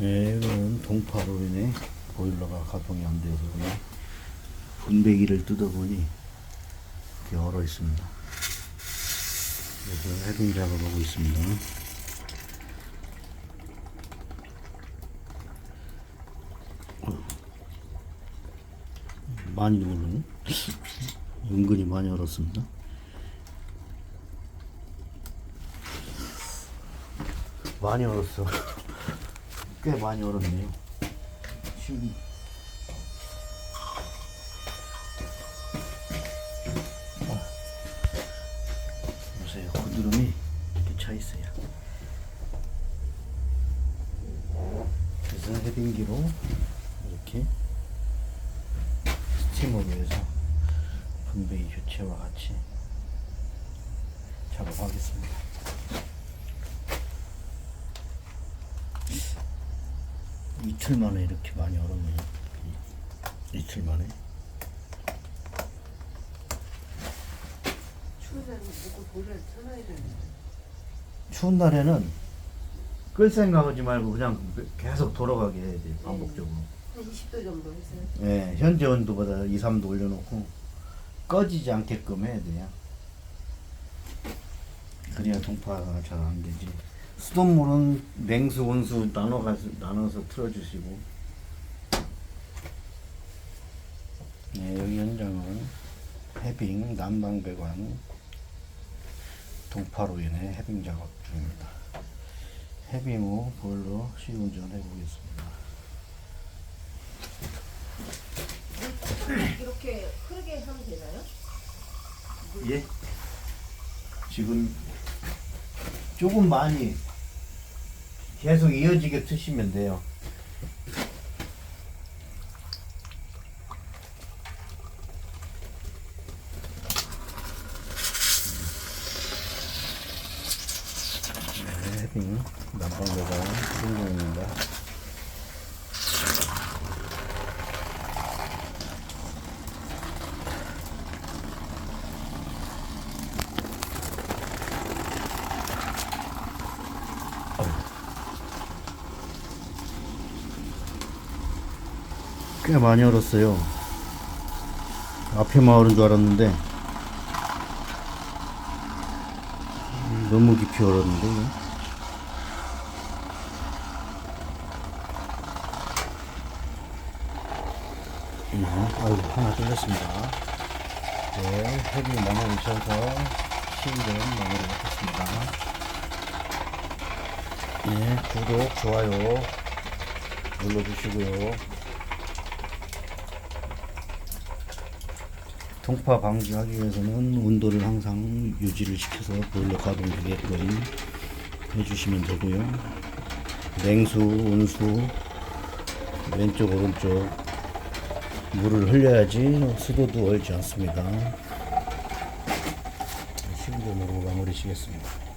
네, 이건 동파로 인해 보일러가 가동이 안 그냥 분배기를 뜯어보니 이렇게 얼어 있습니다. 그래서 해빙 작업하고 있습니다. 어. 많이 누르네. 은근히 많이 얼었습니다. 많이 얼었어. 꽤 많이 얼었네요. 지금 어. 보세요. 고드름이 이렇게 차 있어요. 그래서 헤빙기로 이렇게 스팀으로 해서 분배기 교체와 같이 작업하겠습니다. 이틀 만에 이렇게 많이 얼었네요. 이- 이틀 만에. 추운 데는 먹고 돌을 쳐놔야 되는데. 추운 날에는 끌 생각하지 말고 그냥 계속 돌아가게 해야 돼요. 반복적으로. 한 20도 정도 했어요. 예, 현재 온도보다 2, 3도 올려놓고 꺼지지 않게끔 해야 돼요. 그래야 동파가 잘 안 되지. 수돗물은 냉수, 온수 나눠 나눠서 틀어주시고. 네, 여기 현장은 해빙 난방배관 동파로 인해 해빙 작업 중입니다. 해빙 후 보일러 시운전 해보겠습니다. 이렇게 흐르게 하면 되나요? 예. 지금 조금 많이 계속 이어지게 트시면 돼요. 네, 해빙 난방배가 성공입니다. 꽤 많이 얼었어요. 앞에만 얼은 줄 알았는데 음, 너무 깊이 얼었는데 이거. 음, 아유 하나 뚫렸습니다. 네, 헤비 마무리셔서 시운전 마무리 하겠습니다. 네, 구독, 좋아요 눌러주시고요. 동파 방지하기 위해서는 온도를 항상 유지를 시켜서 보일러 가동 되게끔 해주시면 되고요. 냉수, 온수, 왼쪽, 오른쪽 물을 흘려야지 수도도 얼지 않습니다. 시운전으로 마무리 시겠습니다.